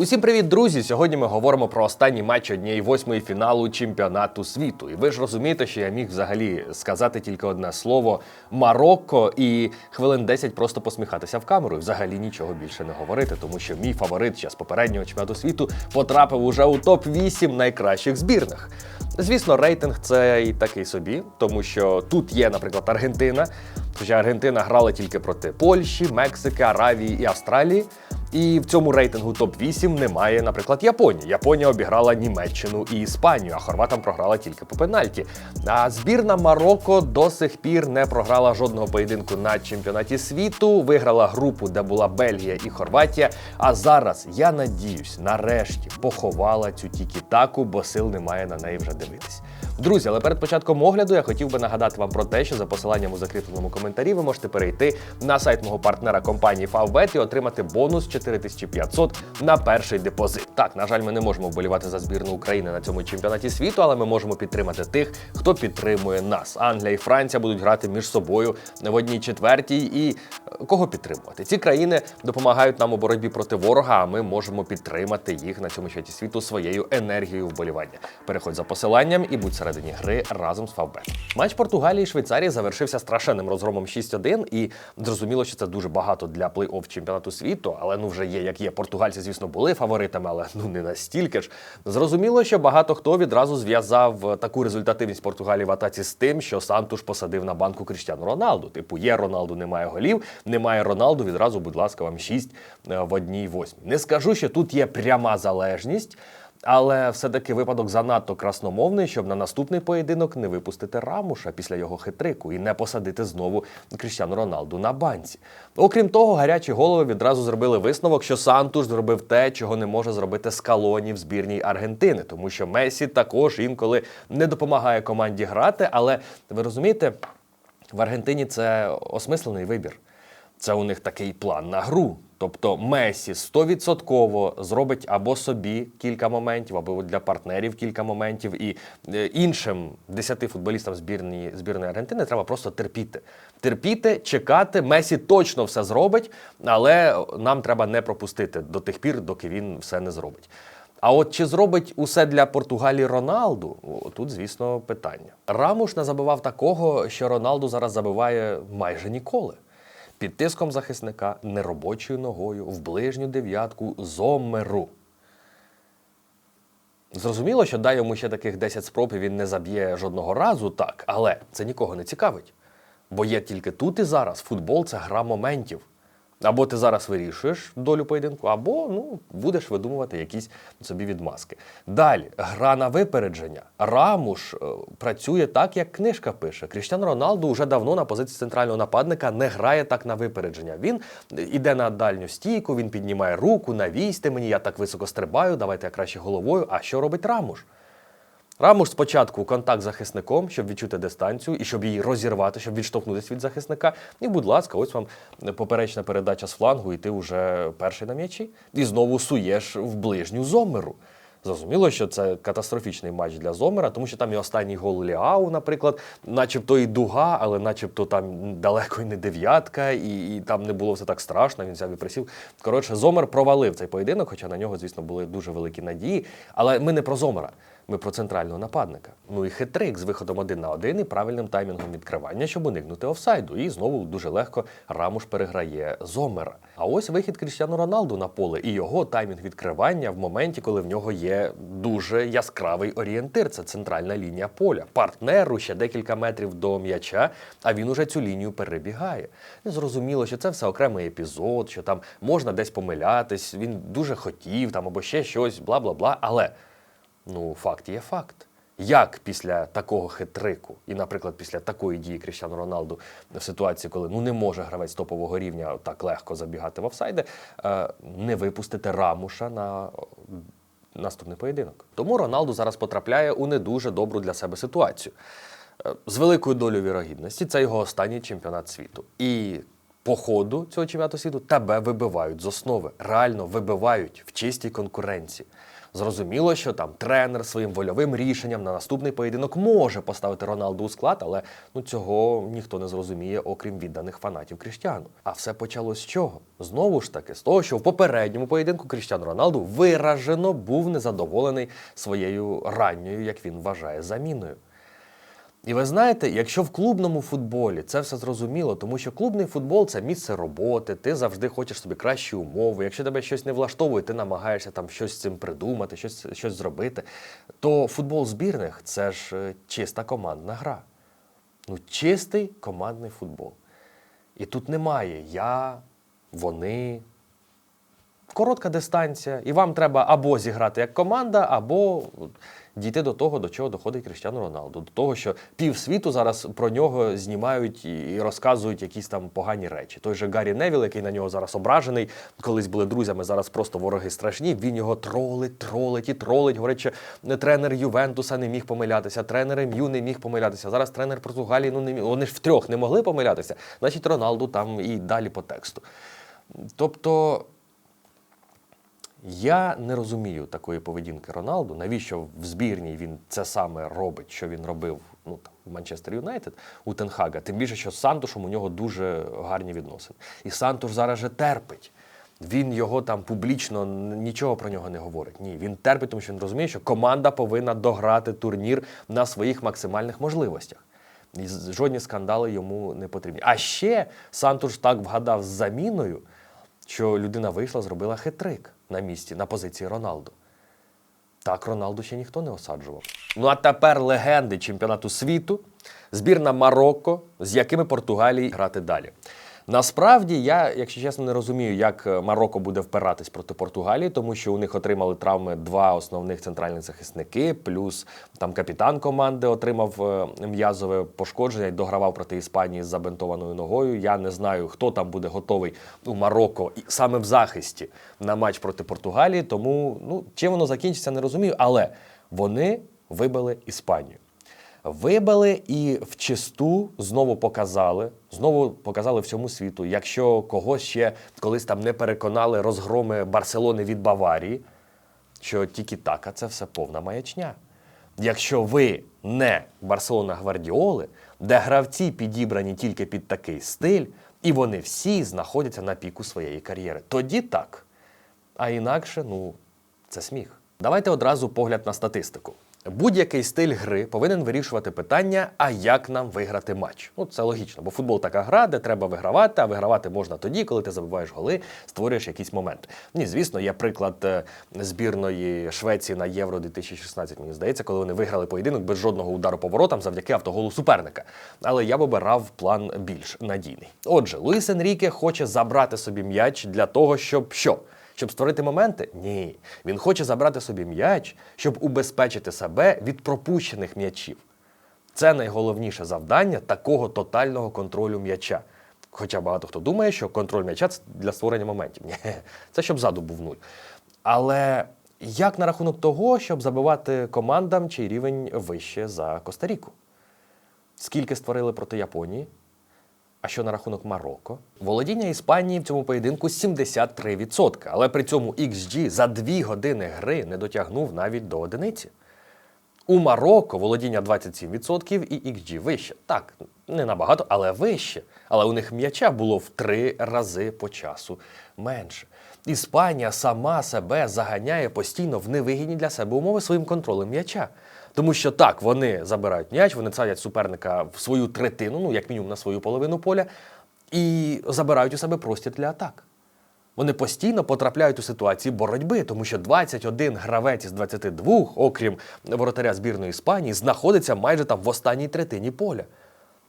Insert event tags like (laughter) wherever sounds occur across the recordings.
Усім привіт, друзі! Сьогодні ми говоримо про останній матч однієї восьмої фіналу чемпіонату світу. І ви ж розумієте, що я міг взагалі сказати тільки одне слово Марокко і хвилин 10 просто посміхатися в камеру і взагалі нічого більше не говорити, тому що мій фаворит з попереднього чемпіонату світу потрапив уже у топ 8 найкращих збірних. Звісно, рейтинг це і такий собі, тому що тут є, наприклад, Аргентина. Хоча Аргентина грала тільки проти Польщі, Мексики, Аравії і Австралії. І в цьому рейтингу топ-8 немає, наприклад, Японії. Японія обіграла Німеччину і Іспанію, а хорватам програла тільки по пенальті. А збірна Марокко до сих пір не програла жодного поєдинку на чемпіонаті світу. Виграла групу, де була Бельгія і Хорватія. А зараз я надіюсь, нарешті поховала цю тікі-таку, бо сил немає на неї вже дивитись. Друзі, але перед початком огляду я хотів би нагадати вам про те, що за посиланням у закріпленому коментарі ви можете перейти на сайт мого партнера компанії Favbet і отримати бонус 4500 на перший депозит. Так, на жаль, ми не можемо вболівати за збірну України на цьому чемпіонаті світу, але ми можемо підтримати тих, хто підтримує нас. Англія і Франція будуть грати між собою в одній четвертій. І кого підтримувати? Ці країни допомагають нам у боротьбі проти ворога, а ми можемо підтримати їх на цьому чемпіонаті світу своєю енергією вболівання. Переходь за посиланням і будь середині гри разом з Фавбет. Матч Португалії і Швейцарії завершився страшенним розгромом 6-1, і зрозуміло, що це дуже багато для плей-офф чемпіонату світу, але ну вже є як є. Португальці, звісно, були фаворитами, але ну не настільки ж. Зрозуміло, що багато хто відразу зв'язав таку результативність Португалії в атаці з тим, що Сантуш посадив на банку Кріштіану Роналду. Типу, є Роналду, немає голів, немає Роналду. Відразу, будь ласка, вам 6 в одній восьмій. Не скажу, що тут є пряма залежність. Але все-таки випадок занадто красномовний, щоб на наступний поєдинок не випустити Рамуша після його хитрику і не посадити знову Кріштіану Роналду на банці. Окрім того, гарячі голови відразу зробили висновок, що Сантуш зробив те, чого не може зробити Скалоні в збірній Аргентини, тому що Месі також інколи не допомагає команді грати. Але ви розумієте, в Аргентині це осмислений вибір. Це у них такий план на гру. Тобто Месі 100% зробить або собі кілька моментів, або для партнерів кілька моментів. І е, іншим 10 футболістам збірної, збірної Аргентини треба просто терпіти. Терпіти, чекати. Месі точно все зробить, але нам треба не пропустити до тих пір, доки він все не зробить. А от чи зробить усе для Португалії Роналду? Тут, звісно, питання. Рамуш не забивав такого, що Роналду зараз забиває майже ніколи. Під тиском захисника неробочою ногою в ближню дев'ятку зомеру. Зрозуміло, що дай йому ще таких 10 спроб і він не заб'є жодного разу, так, але це нікого не цікавить. Бо є тільки тут і зараз. Футбол це гра моментів. Або ти зараз вирішуєш долю поєдинку, або ну, будеш видумувати якісь собі відмазки. Далі, гра на випередження. Рамуш е, працює так, як книжка пише. Кріштіану Роналду вже давно на позиції центрального нападника не грає так на випередження. Він іде на дальню стійку, він піднімає руку, навійте мені, я так високо стрибаю, давайте я краще головою. А що робить Рамуш? Рамуш спочатку контакт з захисником, щоб відчути дистанцію і щоб її розірвати, щоб відштовхнутися від захисника. І, будь ласка, ось вам поперечна передача з флангу, і ти вже перший на м'ячі. І знову суєш в ближню зомеру. Зрозуміло, що це катастрофічний матч для Зомера, тому що там і останній гол Ліау, наприклад, начебто і дуга, але начебто там далеко й не дев'ятка, і, і там не було все так страшно. Він взяв і присів. Коротше, Зомер провалив цей поєдинок, хоча на нього, звісно, були дуже великі надії. Але ми не про Зомера. Ми про центрального нападника. Ну і хитрик з виходом один на один і правильним таймінгом відкривання, щоб уникнути офсайду. І знову дуже легко Рамуш переграє Зомера. А ось вихід Кріштіану Роналду на поле і його таймінг відкривання в моменті, коли в нього є дуже яскравий орієнтир. Це центральна лінія поля. Партнеру ще декілька метрів до м'яча, а він уже цю лінію перебігає. І зрозуміло, що це все окремий епізод, що там можна десь помилятись. Він дуже хотів там або ще щось, бла бла бла. Але. Ну, факт є факт. Як після такого хитрику, і, наприклад, після такої дії Кріштіану Роналду в ситуації, коли ну не може гравець топового рівня так легко забігати в офсайди, е, не випустити рамуша на наступний поєдинок. Тому Роналду зараз потрапляє у не дуже добру для себе ситуацію. Е, З великою долею вірогідності це його останній чемпіонат світу. І по ходу цього чемпіонату світу тебе вибивають з основи, реально вибивають в чистій конкуренції. Зрозуміло, що там тренер своїм вольовим рішенням на наступний поєдинок може поставити Роналду у склад, але ну цього ніхто не зрозуміє, окрім відданих фанатів Кріштіану. А все почалось з чого? Знову ж таки, з того, що в попередньому поєдинку Кріштіану Роналду виражено був незадоволений своєю ранньою, як він вважає, заміною. І ви знаєте, якщо в клубному футболі це все зрозуміло, тому що клубний футбол це місце роботи, ти завжди хочеш собі кращі умови. Якщо тебе щось не влаштовує, ти намагаєшся там щось з цим придумати, щось, щось зробити. То футбол збірних це ж е, чиста командна гра. Ну, чистий командний футбол. І тут немає я, вони. Коротка дистанція, і вам треба або зіграти як команда, або дійти до того, до чого доходить Кріштіану Роналду. До того, що півсвіту зараз про нього знімають і розказують якісь там погані речі. Той же Гаррі Невіл, який на нього зараз ображений, колись були друзями, зараз просто вороги страшні. Він його тролить, тролить і тролить. Говорить, що тренер Ювентуса не міг помилятися, тренер МЮ не міг помилятися. Зараз тренер Португалії ну не міг. Вони ж втрьох не могли помилятися. Значить, Роналду там і далі по тексту. Тобто. Я не розумію такої поведінки Роналду. Навіщо в збірній він це саме робить, що він робив ну, там, в Манчестер Юнайтед у Тенхага. Тим більше, що з Сантушем у нього дуже гарні відносини. І Сантуш зараз же терпить. Він його там публічно нічого про нього не говорить. Ні, він терпить, тому що він розуміє, що команда повинна дограти турнір на своїх максимальних можливостях. І жодні скандали йому не потрібні. А ще Сантуш так вгадав з заміною, що людина вийшла, зробила хитрик на місці, на позиції Роналду. Так Роналду ще ніхто не осаджував. Ну а тепер легенди чемпіонату світу, збірна Марокко, з якими Португалії грати далі. Насправді, я, якщо чесно, не розумію, як е, Марокко буде впиратись проти Португалії, тому що у них отримали травми два основних центральних захисники, плюс там капітан команди отримав е, м'язове пошкодження і догравав проти Іспанії з забинтованою ногою. Я не знаю, хто там буде готовий у Марокко саме в захисті на матч проти Португалії. Тому ну чим воно закінчиться, не розумію. Але вони вибили Іспанію. Вибили і в чисту знову показали, знову показали всьому світу. Якщо когось ще колись там не переконали розгроми Барселони від Баварії, що тільки така це все повна маячня. Якщо ви не Барселона Гвардіоли, де гравці підібрані тільки під такий стиль, і вони всі знаходяться на піку своєї кар'єри, тоді так. А інакше, ну, це сміх. Давайте одразу погляд на статистику. Будь-який стиль гри повинен вирішувати питання, а як нам виграти матч. Ну, це логічно, бо футбол така гра, де треба вигравати, а вигравати можна тоді, коли ти забиваєш голи, створюєш якийсь момент. Ні, звісно, є приклад е, збірної Швеції на Євро 2016, мені здається, коли вони виграли поєдинок без жодного удару по воротам завдяки автоголу суперника. Але я б обирав план більш надійний. Отже, Луїс Енріке хоче забрати собі м'яч для того, щоб що? Щоб створити моменти? Ні. Він хоче забрати собі м'яч, щоб убезпечити себе від пропущених м'ячів. Це найголовніше завдання такого тотального контролю м'яча. Хоча багато хто думає, що контроль м'яча це для створення моментів. Ні, (laughs) це щоб ззаду був нуль. Але як на рахунок того, щоб забивати командам, чий рівень вище за Коста-Ріку? Скільки створили проти Японії? А що на рахунок Марокко? Володіння Іспанії в цьому поєдинку 73%, але при цьому XG за 2 години гри не дотягнув навіть до одиниці. У Марокко володіння 27% і XG вище. Так, не набагато, але вище. Але у них м'яча було в три рази по часу менше. Іспанія сама себе заганяє постійно в невигідні для себе умови своїм контролем м'яча. Тому що так, вони забирають м'яч, вони садять суперника в свою третину, ну як мінімум на свою половину поля, і забирають у себе простір для атак. Вони постійно потрапляють у ситуації боротьби, тому що 21 гравець із 22, окрім воротаря збірної Іспанії, знаходиться майже там в останній третині поля.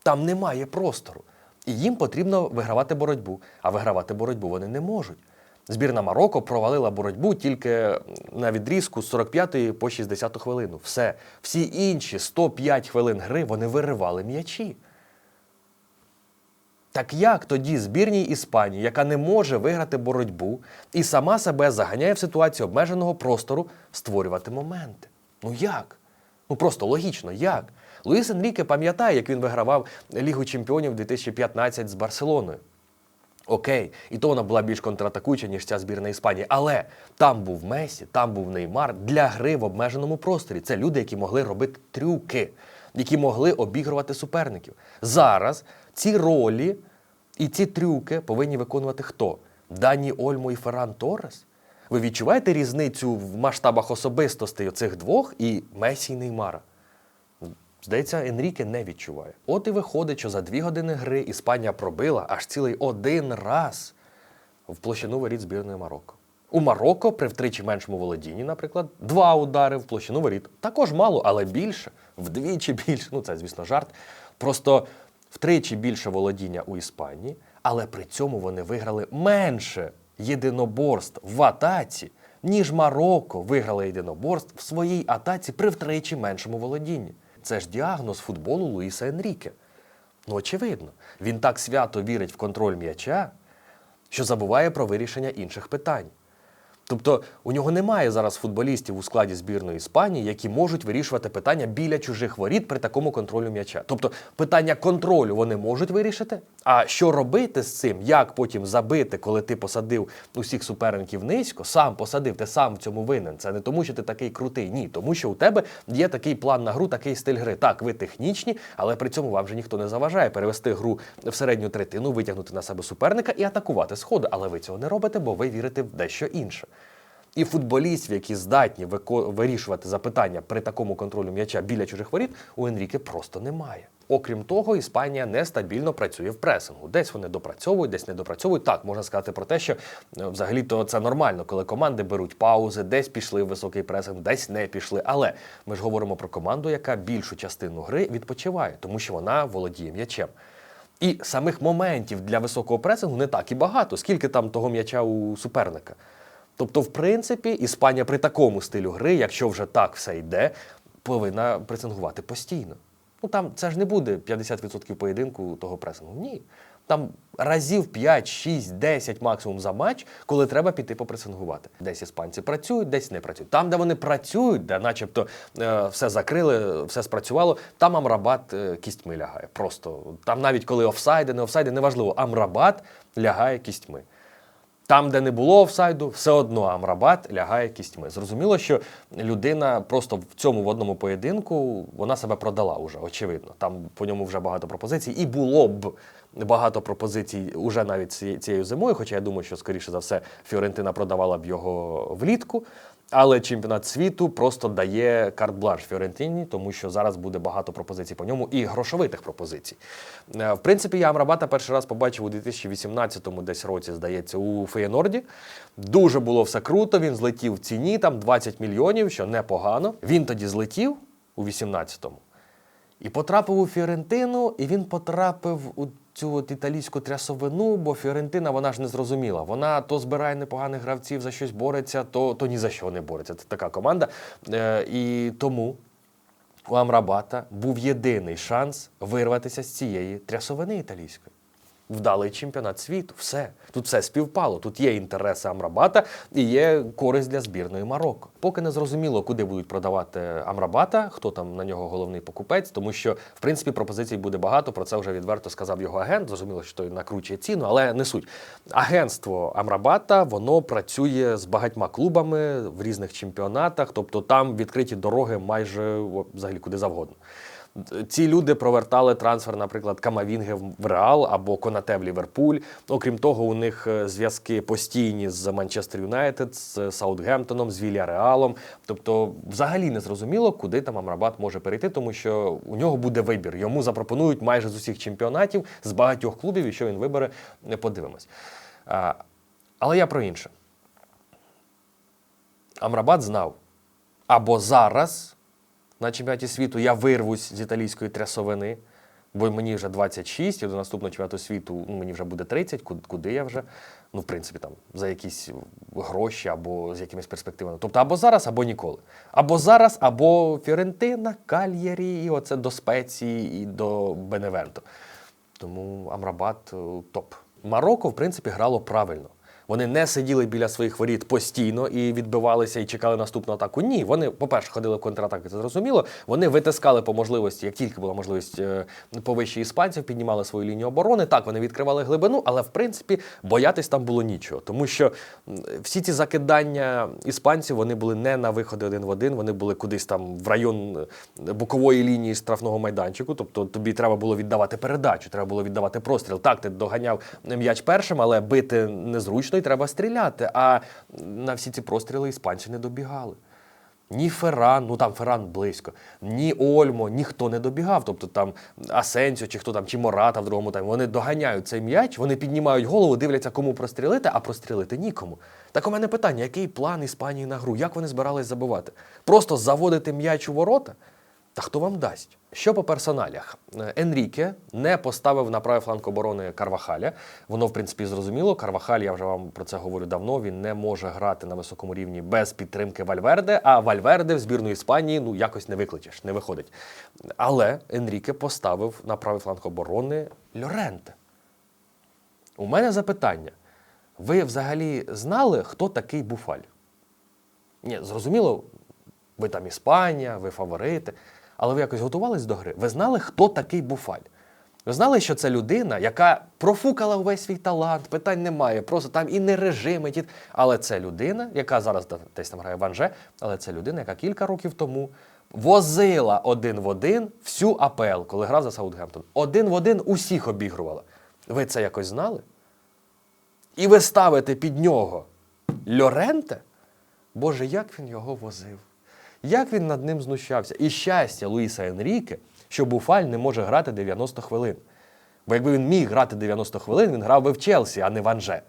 Там немає простору. І їм потрібно вигравати боротьбу. А вигравати боротьбу вони не можуть. Збірна Марокко провалила боротьбу тільки на відрізку з 45 по 60 хвилину. Все. Всі інші 105 хвилин гри вони виривали м'ячі. Так як тоді збірній Іспанії, яка не може виграти боротьбу і сама себе заганяє в ситуацію обмеженого простору, створювати моменти? Ну як? Ну просто логічно, як? Луїс Енріке пам'ятає, як він вигравав Лігу Чемпіонів 2015 з Барселоною. Окей, і то вона була більш контратакуюча, ніж ця збірна Іспанії. Але там був Месі, там був Неймар для гри в обмеженому просторі. Це люди, які могли робити трюки, які могли обігрувати суперників. Зараз ці ролі і ці трюки повинні виконувати хто? Дані Ольмо і Ферран Торрес? Ви відчуваєте різницю в масштабах особистостей цих двох і Месі і Неймара? Здається, Енріке не відчуває. От і виходить, що за дві години гри Іспанія пробила аж цілий один раз в площину воріт збірної Марокко. У Марокко при втричі меншому володінні, наприклад, два удари в площину воріт. Також мало, але більше, вдвічі (laughs) більше. Ну, це, звісно, жарт. Просто втричі більше володіння у Іспанії, але при цьому вони виграли менше єдиноборств в атаці, ніж Марокко виграло єдиноборств в своїй атаці при втричі меншому володінні. Це ж діагноз футболу Луїса Енріке. Ну, очевидно, він так свято вірить в контроль м'яча, що забуває про вирішення інших питань. Тобто у нього немає зараз футболістів у складі збірної Іспанії, які можуть вирішувати питання біля чужих воріт при такому контролю м'яча. Тобто питання контролю вони можуть вирішити. А що робити з цим, як потім забити, коли ти посадив усіх суперників низько, сам посадив, ти сам в цьому винен. Це не тому, що ти такий крутий. Ні, тому що у тебе є такий план на гру, такий стиль гри. Так, ви технічні, але при цьому вам вже ніхто не заважає перевести гру в середню третину, витягнути на себе суперника і атакувати сходи. Але ви цього не робите, бо ви вірите в дещо інше. І футболістів, які здатні вирішувати запитання при такому контролю м'яча біля чужих воріт, у Енріке просто немає. Окрім того, Іспанія нестабільно працює в пресингу. Десь вони допрацьовують, десь не допрацьовують. Так, можна сказати про те, що е, взагалі-то це нормально, коли команди беруть паузи, десь пішли в високий пресинг, десь не пішли. Але ми ж говоримо про команду, яка більшу частину гри відпочиває, тому що вона володіє м'ячем. І самих моментів для високого пресингу не так і багато, скільки там того м'яча у суперника. Тобто, в принципі, Іспанія при такому стилю гри, якщо вже так все йде, повинна пресингувати постійно. Ну там це ж не буде 50% поєдинку того пресингу. Ні. Там разів 5, 6, 10 максимум за матч, коли треба піти попресингувати. Десь іспанці працюють, десь не працюють. Там, де вони працюють, де начебто е, все закрили, все спрацювало, там Амрабат е, кістьми лягає. Просто там навіть коли офсайди, не офсайди, неважливо, Амрабат лягає кістьми. Там, де не було офсайду, все одно Амрабат лягає кістьми. Зрозуміло, що людина просто в цьому в одному поєдинку вона себе продала уже, очевидно. Там по ньому вже багато пропозицій, і було б багато пропозицій уже навіть цією зимою. Хоча я думаю, що скоріше за все Фіорентина продавала б його влітку. Але чемпіонат світу просто дає карт-бланш Фіорентині, тому що зараз буде багато пропозицій по ньому і грошовитих пропозицій. Е, В принципі, я Амрабата перший раз побачив у 2018-му десь році, здається, у Феєнорді. Дуже було все круто. Він злетів в ціні, там 20 мільйонів, що непогано. Він тоді злетів у 18-му. І потрапив у Фіорентину, і він потрапив у цю от італійську трясовину, бо Фіорентина вона ж не зрозуміла. Вона то збирає непоганих гравців, за щось бореться, то, то ні за що не бореться. Це така команда. Е, і тому у Амрабата був єдиний шанс вирватися з цієї трясовини італійської. Вдалий чемпіонат світу, все. Тут все співпало. Тут є інтереси Амрабата і є користь для збірної Марокко. Поки не зрозуміло, куди будуть продавати Амрабата, хто там на нього головний покупець, тому що в принципі пропозицій буде багато. Про це вже відверто сказав його агент. Зрозуміло, що той накручує ціну, але не суть. Агентство Амрабата воно працює з багатьма клубами в різних чемпіонатах, тобто там відкриті дороги майже взагалі куди завгодно. Ці люди провертали трансфер, наприклад, Камавінги в Реал або Конате в Ліверпуль. Окрім того, у них е, зв'язки постійні з Манчестер Юнайтед, з Саутгемптоном, з Вільяреалом. Тобто, взагалі не зрозуміло, куди там Амрабат може перейти, тому що у нього буде вибір. Йому запропонують майже з усіх чемпіонатів, з багатьох клубів, і що він вибере, не подивимось. Але я про інше. Амрабат знав, або зараз на чемпіонаті світу я вирвусь з італійської трясовини, бо мені вже 26, і до наступного чемпіонату світу ну, мені вже буде 30, куди, я вже, ну, в принципі, там, за якісь гроші або з якимись перспективами. Тобто або зараз, або ніколи. Або зараз, або Фіорентина, Кальєрі, і оце до Спеції і до Беневенто. Тому Амрабат е, топ. Марокко, в принципі, грало правильно. Вони не сиділи біля своїх воріт постійно і відбивалися і чекали наступну атаку. Ні, вони, по-перше, ходили в контратаки, це зрозуміло. Вони витискали по можливості, як тільки була можливість е, повище іспанців, піднімали свою лінію оборони. Так, вони відкривали глибину, але в принципі боятись там було нічого. Тому що всі ці закидання іспанців вони були не на виходи один в один, вони були кудись там в район е, бокової лінії штрафного майданчику. Тобто тобі треба було віддавати передачу, треба було віддавати простріл. Так, ти доганяв м'яч першим, але бити незручно і треба стріляти. А на всі ці простріли іспанці не добігали. Ні Ферран, ну там Ферран близько, ні Ольмо, ніхто не добігав. Тобто там Асенсіо, чи хто там, чи Мората в другому таймі. Вони доганяють цей м'яч, вони піднімають голову, дивляться, кому прострілити, а прострілити нікому. Так у мене питання: який план Іспанії на гру? Як вони збирались забивати? Просто заводити м'яч у ворота? Та хто вам дасть? Що по персоналях? Е, Енріке не поставив на правий фланг оборони Карвахаля. Воно, в принципі, зрозуміло. Карвахаль, я вже вам про це говорю давно. Він не може грати на високому рівні без підтримки Вальверде. А Вальверде в збірну Іспанії ну якось не викличеш, не виходить. Але Енріке поставив на правий фланг оборони Льоренте. У мене запитання: ви взагалі знали, хто такий Буфаль? Ні, зрозуміло, ви там Іспанія, ви фаворити. Але ви якось готувались до гри? Ви знали, хто такий Буфаль? Ви знали, що це людина, яка профукала увесь свій талант, питань немає, просто там і не режими, ті... але це людина, яка зараз десь там грає в Анже, але це людина, яка кілька років тому возила один в один всю АПЛ, коли грав за Саутгемптон. Один в один усіх обігрувала. Ви це якось знали? І ви ставите під нього Льоренте? Боже, як він його возив? Як він над ним знущався? І щастя Луїса Енріке, що Буфаль не може грати 90 хвилин. Бо якби він міг грати 90 хвилин, він грав би в Челсі, а не в Анже.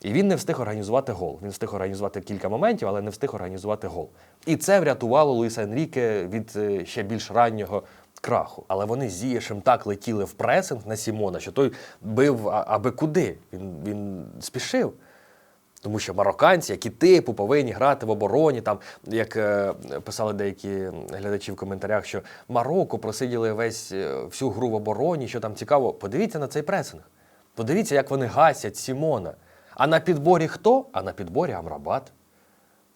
І він не встиг організувати гол. Він встиг організувати кілька моментів, але не встиг організувати гол. І це врятувало Луїса Енріке від е, ще більш раннього краху. Але вони з Зієшем так летіли в пресинг на Сімона, що той бив аби куди. Він, він спішив. Тому що марокканці, які типу повинні грати в обороні, там як е, писали деякі глядачі в коментарях, що Марокко просиділи весь е, всю гру в обороні, що там цікаво. Подивіться на цей пресинг. Подивіться, як вони гасять Сімона. А на підборі хто? А на підборі Амрабат.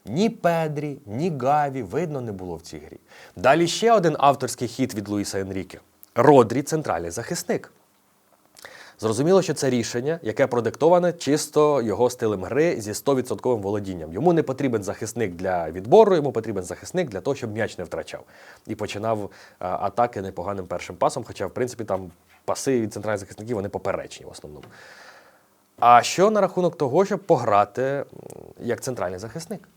Ні Педрі, ні Гаві видно не було в цій грі. Далі ще один авторський хід від Луїса Енріке. Родрі центральний захисник. Зрозуміло, що це рішення, яке продиктоване чисто його стилем гри зі 100% володінням. Йому не потрібен захисник для відбору, йому потрібен захисник для того, щоб м'яч не втрачав. І починав а, атаки непоганим першим пасом, хоча, в принципі, там паси від центральних захисників вони поперечні в основному. А що на рахунок того, щоб пограти як центральний захисник?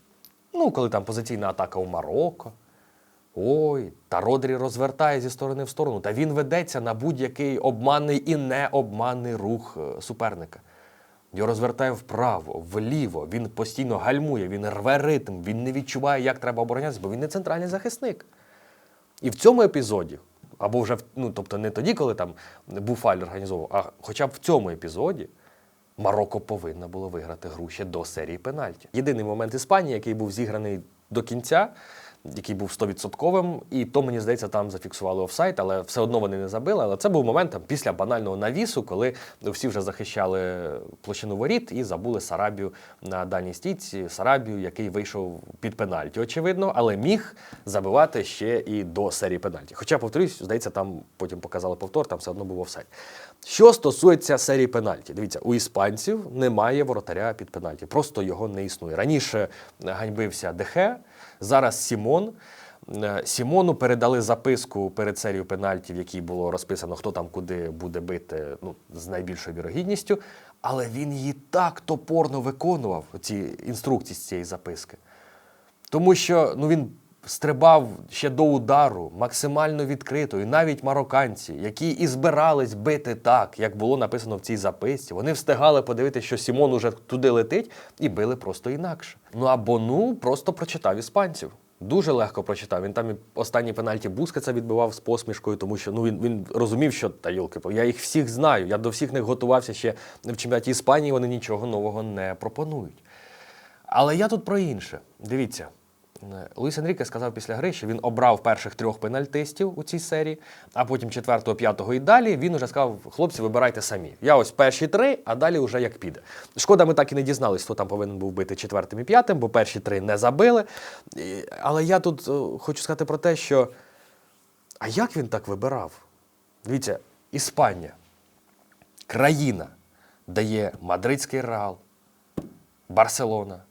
Ну, коли там позиційна атака у Марокко. Ой, та Родрі розвертає зі сторони в сторону. Та він ведеться на будь-який обманний і необманний рух е, суперника. Його розвертає вправо, вліво. Він постійно гальмує, він рве ритм, він не відчуває, як треба оборонятися, бо він не центральний захисник. І в цьому епізоді, або вже ну, тобто не тоді, коли там Буфаль організовував, а хоча б в цьому епізоді Марокко повинна було виграти гру ще до серії пенальті. Єдиний момент Іспанії, який був зіграний до кінця, який був 100%, і то, мені здається, там зафіксували офсайт, але все одно вони не забили. Але це був момент там, після банального навісу, коли всі вже захищали площину воріт і забули Сарабію на дальній стійці. Сарабію, який вийшов під пенальті, очевидно, але міг забивати ще і до серії пенальті. Хоча, повторюсь, здається, там потім показали повтор, там все одно був офсайт. Що стосується серії пенальті, дивіться, у іспанців немає воротаря під пенальті, просто його не існує. Раніше ганьбився Дехе, зараз Сімон. Е, Сімону передали записку перед серією пенальтів, в якій було розписано, хто там куди буде бити ну, з найбільшою вірогідністю. Але він її так топорно виконував, ці інструкції з цієї записки. Тому що ну, він стрибав ще до удару, максимально відкрито. І навіть марокканці, які і збирались бити так, як було написано в цій записці, вони встигали подивитися, що Сімон уже туди летить, і били просто інакше. Ну або ну просто прочитав іспанців. Дуже легко прочитав. Він там і останні пенальті Бускетса відбивав з посмішкою, тому що ну він, він розумів, що та йолки, я їх всіх знаю. Я до всіх них готувався ще в чемпіонаті Іспанії. Вони нічого нового не пропонують. Але я тут про інше. Дивіться, Луїс Енріке сказав після гри, що він обрав перших трьох пенальтистів у цій серії, а потім четвертого, п'ятого і далі він уже сказав: хлопці, вибирайте самі. Я ось перші три, а далі вже як піде. Шкода, ми так і не дізналися, хто там повинен був бити четвертим і п'ятим, бо перші три не забили. Але я тут е, хочу сказати про те, що а як він так вибирав? Дивіться, Іспанія, країна, де є Мадридський Реал, Барселона,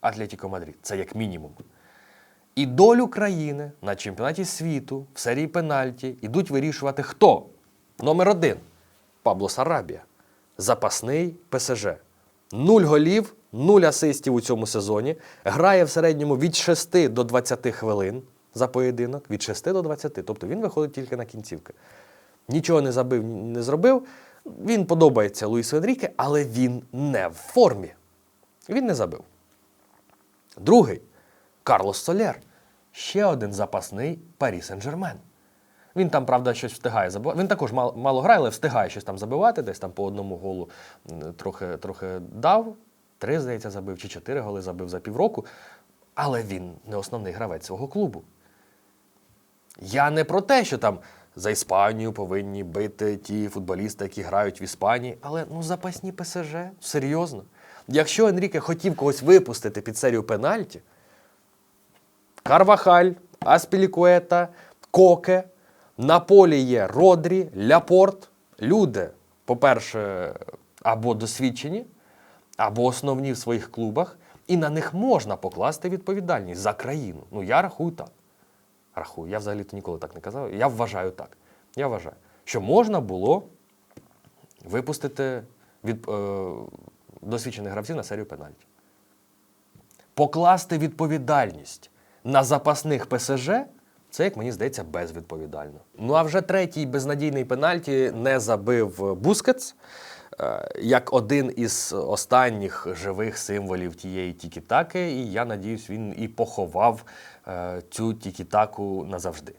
Атлетіко Мадрид. Це як мінімум. І долю країни на чемпіонаті світу в серії пенальті йдуть вирішувати хто? Номер один Пабло Сарабія. Запасний ПСЖ. Нуль голів, нуль асистів у цьому сезоні. Грає в середньому від 6 до 20 хвилин за поєдинок, від 6 до 20. Тобто він виходить тільки на кінцівки. Нічого не забив, не зробив. Він подобається Луїсу Енріке, але він не в формі. Він не забив. Другий Карлос Солєр. Ще один запасний Парі Сен-Жермен. Він там, правда, щось встигає забивати. Він також мало, мало грає, але встигає щось там забивати, десь там по одному голу трохи, трохи дав. Три, здається, забив, чи чотири голи забив за півроку. Але він не основний гравець свого клубу. Я не про те, що там за Іспанію повинні бити ті футболісти, які грають в Іспанії, але ну запасні ПСЖ, серйозно. Якщо Енріке хотів когось випустити під серію пенальті, Карвахаль, Аспілікуета, Коке, на полі є Родрі, Ляпорт. Люди, по-перше, або досвідчені, або основні в своїх клубах, і на них можна покласти відповідальність за країну. Ну, я рахую так. Рахую. Я взагалі-то ніколи так не казав. Я вважаю так. Я вважаю, що можна було випустити від е, досвідчених гравців на серію пенальті. Покласти відповідальність на запасних ПСЖ це, як мені здається, безвідповідально. Ну а вже третій безнадійний пенальті не забив Бускетс. е, Як один із останніх живих символів тієї тікітаки, і я надіюсь, він і поховав е, цю тікітаку назавжди.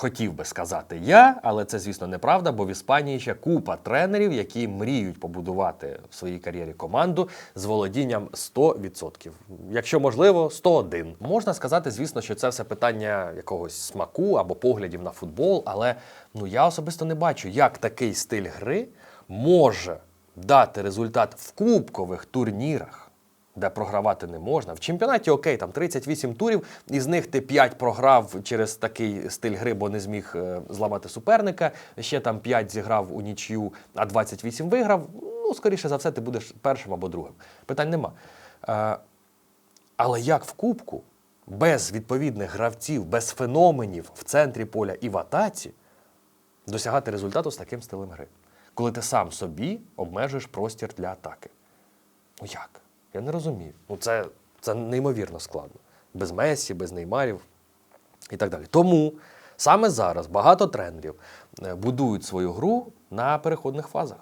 Хотів би сказати я, але це, звісно, неправда, бо в Іспанії ще купа тренерів, які мріють побудувати в своїй кар'єрі команду з володінням 100%. Якщо можливо, 101. Можна сказати, звісно, що це все питання якогось смаку або поглядів на футбол, але ну я особисто не бачу, як такий стиль гри може дати результат в кубкових турнірах де програвати не можна. В чемпіонаті окей, там 38 турів, із них ти 5 програв через такий стиль гри, бо не зміг е, зламати суперника. Ще там 5 зіграв у нічю, а 28 виграв. Ну, скоріше за все, ти будеш першим або другим. Питань нема. Е, але як в кубку, без відповідних гравців, без феноменів в центрі поля і в атаці, досягати результату з таким стилем гри? Коли ти сам собі обмежуєш простір для атаки. Ну як? Я не розумію. Ну це, це неймовірно складно. Без Месі, без Неймарів і так далі. Тому саме зараз багато тренерів е, будують свою гру на переходних фазах.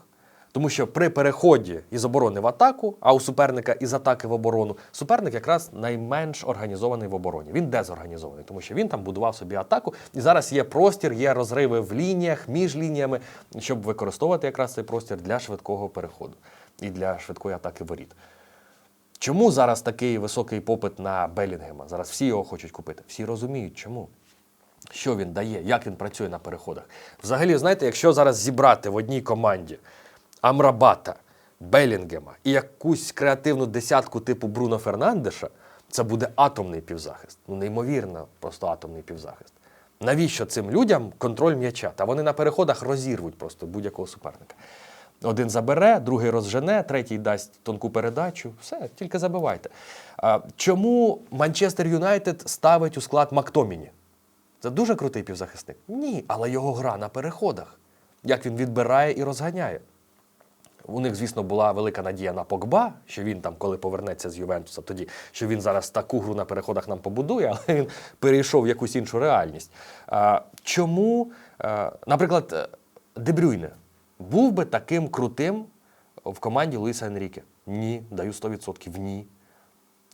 Тому що при переході із оборони в атаку, а у суперника із атаки в оборону, суперник якраз найменш організований в обороні. Він дезорганізований, тому що він там будував собі атаку, і зараз є простір, є розриви в лініях, між лініями, щоб використовувати якраз цей простір для швидкого переходу і для швидкої атаки воріт. Чому зараз такий високий попит на Белінгема? Зараз всі його хочуть купити. Всі розуміють, чому. Що він дає, як він працює на переходах. Взагалі, знаєте, якщо зараз зібрати в одній команді Амрабата, Белінгема і якусь креативну десятку типу Бруно Фернандеша, це буде атомний півзахист. Ну, неймовірно, просто атомний півзахист. Навіщо цим людям контроль м'яча? Та вони на переходах розірвуть просто будь-якого суперника. Один забере, другий розжене, третій дасть тонку передачу. Все, тільки забивайте. Чому Манчестер Юнайтед ставить у склад Мактоміні? Це дуже крутий півзахисник? Ні, але його гра на переходах. Як він відбирає і розганяє. У них, звісно, була велика надія на Погба, що він там, коли повернеться з Ювентуса, тоді що він зараз таку гру на переходах нам побудує, (laughs) але він перейшов в якусь іншу реальність. Чому, наприклад, е, Дебрюйне був би таким крутим в команді Луїса Енріке? Ні, даю 100% ні.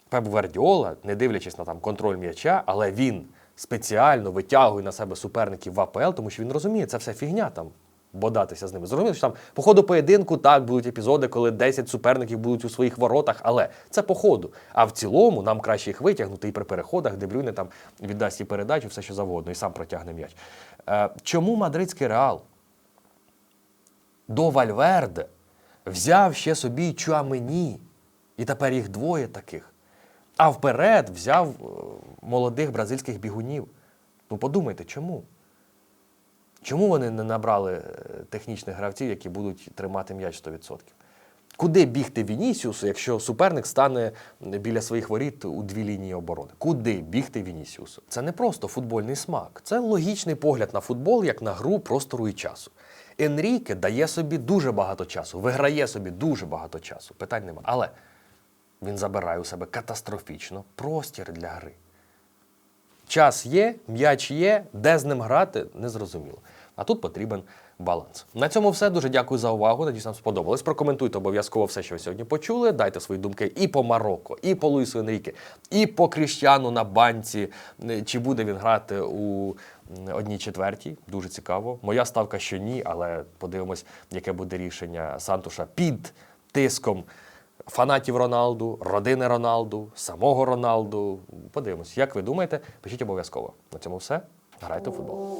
Пеп Гвардіола, не дивлячись на там контроль м'яча, але він спеціально витягує на себе суперників в АПЛ, тому що він розуміє, це все фігня там. бодатися з ними. Зрозуміло, що там по ходу поєдинку так будуть епізоди, коли 10 суперників будуть у своїх воротах, але це по ходу. А в цілому нам краще їх витягнути і при переходах, де Брюне там віддасть і передачу, все що завгодно, і сам протягне м'яч. Е, чому мадридський реал до Вальверде взяв ще собі Чуамені, і тепер їх двоє таких. А вперед взяв е, молодих бразильських бігунів. Ну подумайте, чому? Чому вони не набрали е, технічних гравців, які будуть тримати м'яч 100%? Куди бігти Вінісіусу, якщо суперник стане біля своїх воріт у дві лінії оборони? Куди бігти Вінісіусу? Це не просто футбольний смак, це логічний погляд на футбол як на гру простору і часу. Енріке дає собі дуже багато часу, виграє собі дуже багато часу. Питань нема. Але він забирає у себе катастрофічно простір для гри. Час є, м'яч є, де з ним грати, незрозуміло. А тут потрібен баланс. На цьому все. Дуже дякую за увагу. Надіюсь, вам сподобалось. Прокоментуйте обов'язково все, що ви сьогодні почули. Дайте свої думки і по Марокко, і по Луїсу Енріке, і по Кріщану на банці. Чи буде він грати у одній четвертій? Дуже цікаво. Моя ставка, що ні, але подивимось, яке буде рішення Сантуша під тиском фанатів Роналду, родини Роналду, самого Роналду. Подивимось, як ви думаєте, пишіть обов'язково. На цьому все. Грайте в футбол.